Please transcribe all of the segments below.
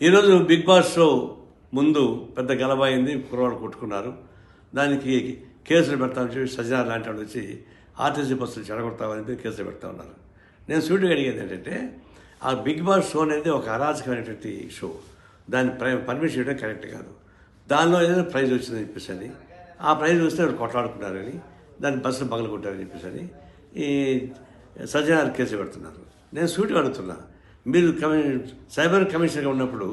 ఈరోజు big boss show ముందు పెద్ద గలబాయింది కుర్రవాడు కొట్టుకున్నారు. దానికి కేసులు పెడతామని చెప్పి సజ్జనా లాంటి వాళ్ళు వచ్చి ఆర్టీసీ బస్సులు చెడగొడతామని చెప్పి కేసులు పెడతా ఉన్నారు. నేను సూటిగా అడిగేది ఏంటంటే ఆ బిగ్ బాస్ షో అనేది ఒక అరాచకమైనటువంటి షో. దాన్ని పర్మిషన్ ఇవ్వడం కరెక్ట్ కాదు. దానిలో ఏదైనా ప్రైజ్ వచ్చిందని చెప్పేసి అని ఆ ప్రైజ్ వస్తే వాళ్ళు కొట్లాడుకున్నారని దాన్ని బస్సులు పగలు చెప్పేసి అని ఈ సజ్జనాలు కేసు పెడుతున్నారు. నేను సూటిగా అడుగుతున్నాను మీరు కమి సైబర్ కమిషనర్గా ఉన్నప్పుడు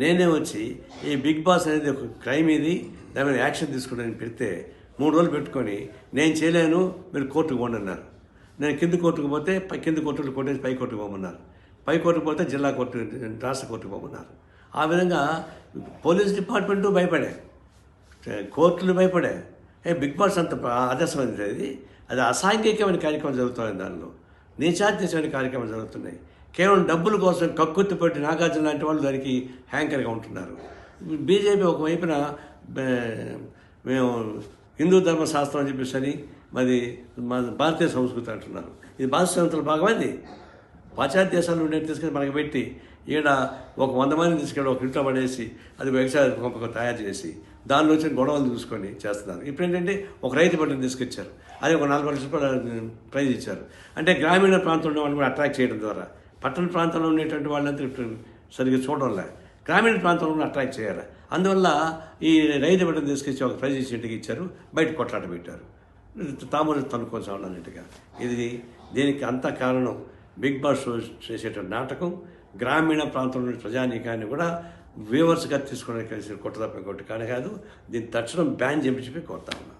నేనే వచ్చి ఈ బిగ్ బాస్ అనేది ఒక క్రైమ్ ఇది దాని మీద యాక్షన్ తీసుకుంటానని పెడితే మూడు రోజులు పెట్టుకొని నేను చేయలేను మీరు కోర్టుకు పోండి అన్నారు. నేను కింద కోర్టుకు పోతే పై కింద కోర్టులు కొట్టేసి పై కోర్టుకు పోమన్నారు. పై కోర్టుకు పోతే జిల్లా కోర్టు రాష్ట్ర కోర్టుకు పోమన్నారు. ఆ విధంగా పోలీస్ డిపార్ట్మెంటు భయపడే కోర్టులు భయపడే. ఏ బిగ్ బాస్ అంత ఆదర్శమైనది అది అసాంఘికమైన కార్యక్రమం జరుగుతుంది దానిలో. నీచాత్యమైన కార్యక్రమాలు జరుగుతున్నాయి. కేవలం డబ్బుల కోసం కక్కుర్తి పెట్టి నాగార్జున లాంటి వాళ్ళు దానికి హ్యాంకర్గా ఉంటున్నారు. బీజేపీ ఒకవైపున మేము హిందూ ధర్మశాస్త్రం అని చెప్పేసి అని మరి మా భారతీయ సంస్కృతి అంటున్నారు. ఇది భారత సంస్థల భాగమైంది పాశ్చాత్య దేశాల నుండి తీసుకొని మనకి పెట్టి ఈడ ఒక వంద మంది తీసుకెళ్ళి ఒక ఇంట్లో పడేసి అది వ్యవసాయ పంపకం తయారు చేసి దానిలో వచ్చిన గొడవలు చూసుకొని చేస్తున్నారు. ఇప్పుడు ఏంటంటే ఒక రైతు పంటను తీసుకొచ్చారు. అది ఒక నలభై లక్షల రూపాయలు ప్రైజ్ ఇచ్చారు. అంటే గ్రామీణ ప్రాంతంలో వాళ్ళని కూడా అట్రాక్ట్ చేయడం ద్వారా పట్టణ ప్రాంతంలో ఉండేటువంటి వాళ్ళంతా ఇప్పుడు సరిగ్గా చూడడంలే. గ్రామీణ ప్రాంతంలో అట్రాక్ట్ చేయాలి. అందువల్ల ఈ రైతు పంటను తీసుకొచ్చి ఒక ప్రైజ్ ఇచ్చి ఇంటికి ఇచ్చారు. బయట కొట్లాట పెట్టారు. తాము తనుకోసం అన్నట్టుగా. ఇది దీనికి అంత కారణం. బిగ్ బాస్ షో చేసేటువంటి నాటకం. గ్రామీణ ప్రాంతంలోని ప్రజానీకాన్ని కూడా వ్యూవర్స్గా తీసుకోవడానికి కలిసి కొట్టదప్ప కొట్టి కానీ కాదు. దీన్ని తక్షణం బ్యాన్ చేయించి కోరుతా ఉన్నాను